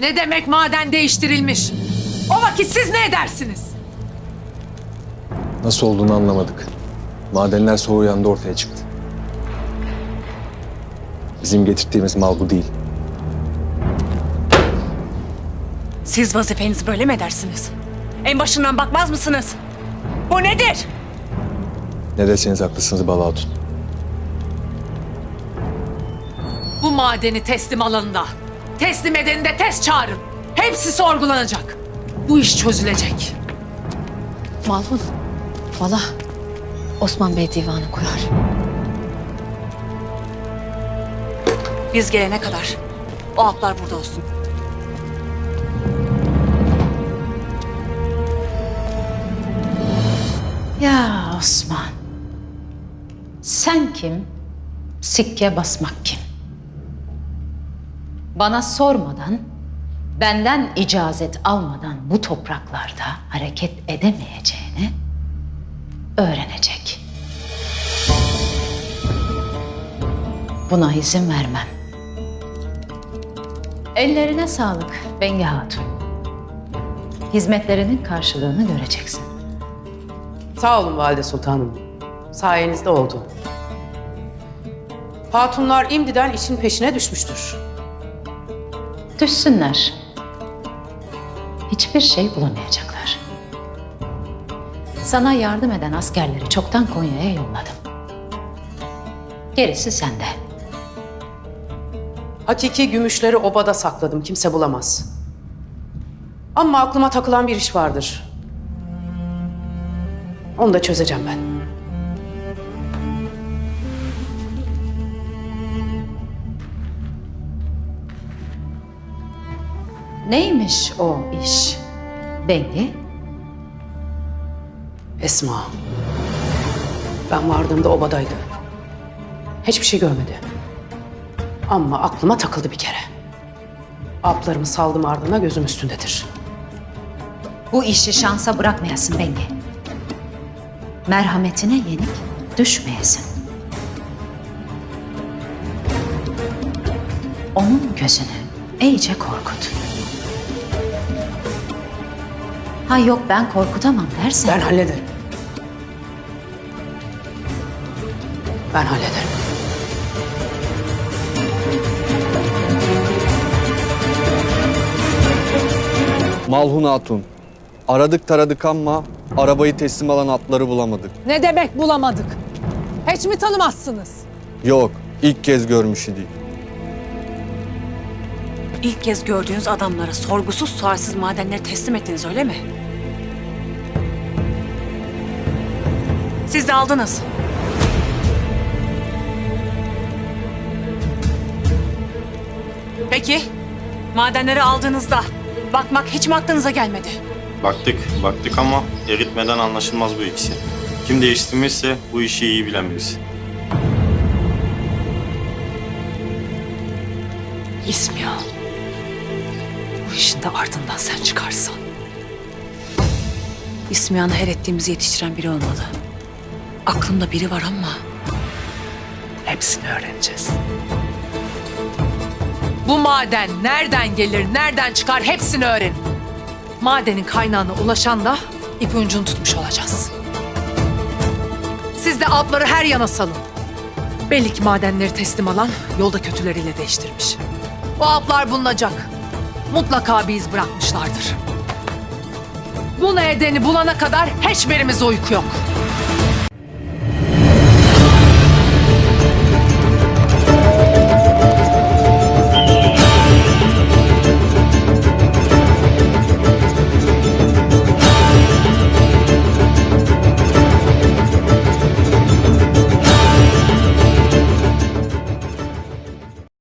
Ne demek maden değiştirilmiş? O vakit siz ne edersiniz? Nasıl olduğunu anlamadık. Madenler soğuğu yanında ortaya çıktı. Bizim getirdiğimiz mal bu değil. Siz vazifenizi böyle mi edersiniz? En başından bakmaz mısınız? Bu nedir? Ne deseniz haklısınız Bala Hatun. Bu madeni teslim alanında. Teslim edeni de test çağırın. Hepsi sorgulanacak. Bu iş çözülecek. Malhun, valla Osman Bey divanı kurar. Biz gelene kadar o haplar burada olsun. Ya Osman. Sen kim? Sikke basmak kim? Bana sormadan, benden icazet almadan bu topraklarda hareket edemeyeceğini öğrenecek. Buna izin vermem. Ellerine sağlık Bengi Hatun. Hizmetlerinin karşılığını göreceksin. Sağ olun Valide Sultanım. Sayenizde oldu. Hatunlar imdiden işin peşine düşmüştür. Düşsünler. Hiçbir şey bulamayacaklar. Sana yardım eden askerleri çoktan Konya'ya yolladım. Gerisi sende. Hakiki gümüşleri obada sakladım. Kimse bulamaz. Ama aklıma takılan bir iş vardır. Onu da çözeceğim ben. Neymiş o iş? Bengi? Esma. Ben vardığımda obadaydı. Hiçbir şey görmedi. Ama aklıma takıldı bir kere. Aplarımı saldım ardına gözüm üstündedir. Bu işi şansa bırakmayasın Bengi. Merhametine yenik düşmeyesin. Onun gözünü iyice korkut. Ha yok ben korkutamam dersen. Ben hallederim. Ben hallederim. Malhun Hatun. Aradık taradık ama arabayı teslim alan atları bulamadık. Ne demek bulamadık? Hiç mi tanımazsınız? Yok, ilk kez görmüş idik. İlk kez gördüğünüz adamlara sorgusuz sualsiz madenleri teslim ettiniz öyle mi? Siz de aldınız. Peki, madenleri aldığınızda bakmak hiç mi aklınıza gelmedi? Baktık, baktık ama eritmeden anlaşılmaz bu ikisi. Kim değiştirmişse bu işi iyi bilen birisi. İsmiha. Bu işin de ardından sen çıkarsan. İsmihan'ı her ettiğimizi yetiştiren biri olmalı. Aklımda biri var ama Hepsini öğreneceğiz. Bu maden nereden gelir, nereden çıkar hepsini öğrenin. Madenin kaynağına ulaşan da ipucunu tutmuş olacağız. Siz de apları her yana salın. Belli ki madenleri teslim alan yolda kötüleriyle değiştirmiş. O aplar bulunacak. Mutlaka bir iz bırakmışlardır. Bunu edeni bulana kadar hiçbirimize uyku yok.